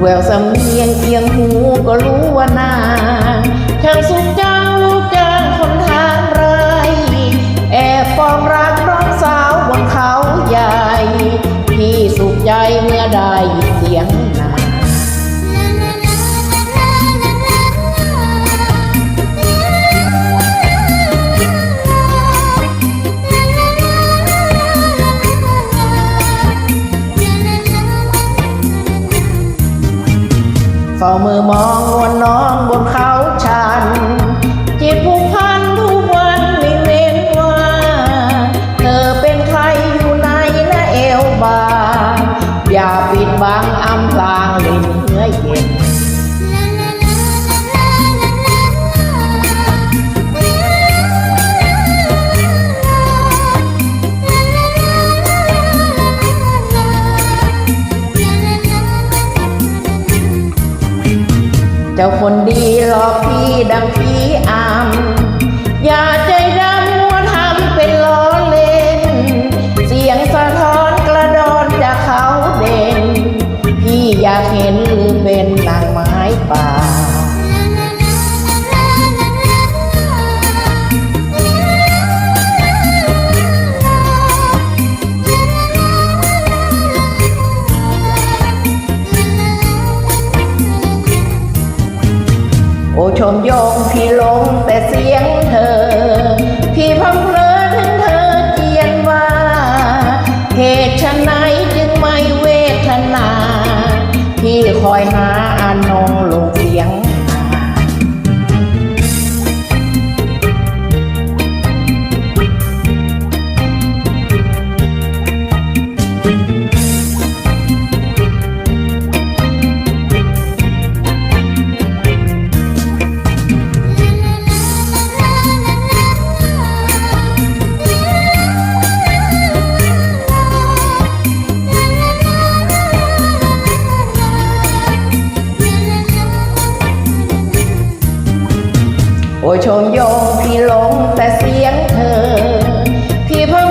แววสำเนียงเคียงหูก็รู้ว่านางช่างสุขจังลูกจ้ เฝ้ามือมองนวลน้องบนเขาชันจิตผูกพันทุกวันไม่เว้นว่า เธอเป็นใครอยู่ในนะเอวบางอย่าปิดบังอำพลางเล่นเนื้อเย็น เจ้าคนดีหลอกพี่ดังพี่อำ ชมโยงพี่ลงแต่เสียง โอ้ชมโยมพี่หลงแต่เสียงเธอ พี่เพิ่ง